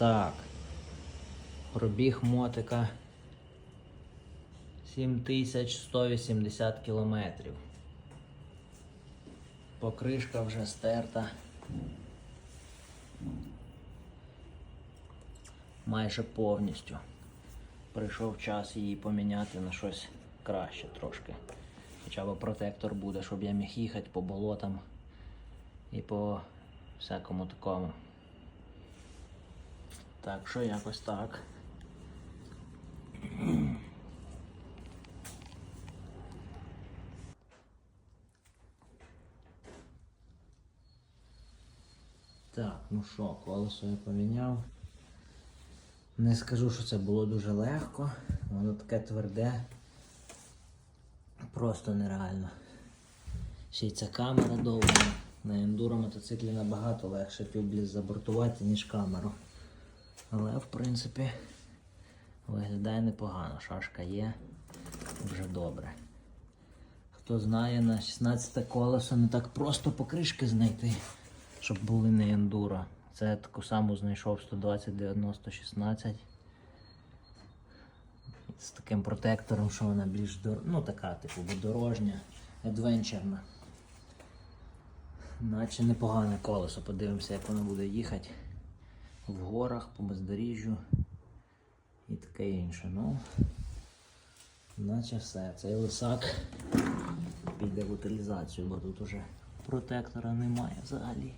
Так. Пробіг мотика 7180 кілометрів. Покришка вже стерта. Майже повністю. Прийшов час її поміняти на щось краще трошки. Хоча б протектор буде, щоб я міг їхати по болотам і по всякому такому. Так що якось так. Так, ну що, колесо я поміняв. Не скажу, що це було дуже легко. Воно таке тверде. Просто нереально. Ще й ця камера довга. На ендуро мотоциклі набагато легше тюблі забортувати, ніж камеру. Але в принципі виглядає непогано. Шашка є вже добре. Хто знає, на 16 колесо не так просто покришки знайти, щоб були не ендуро. Це я таку саму знайшов 120 90 16 з таким протектором, що вона більш дор... ну така, типу, дорожня, адвенчерна. Наче непогане колесо. Подивимося, як воно буде їхати в горах, по бездоріжжю і таке інше. Ну, наче все. Цей лисак піде в утилізацію, бо тут уже протектора немає взагалі.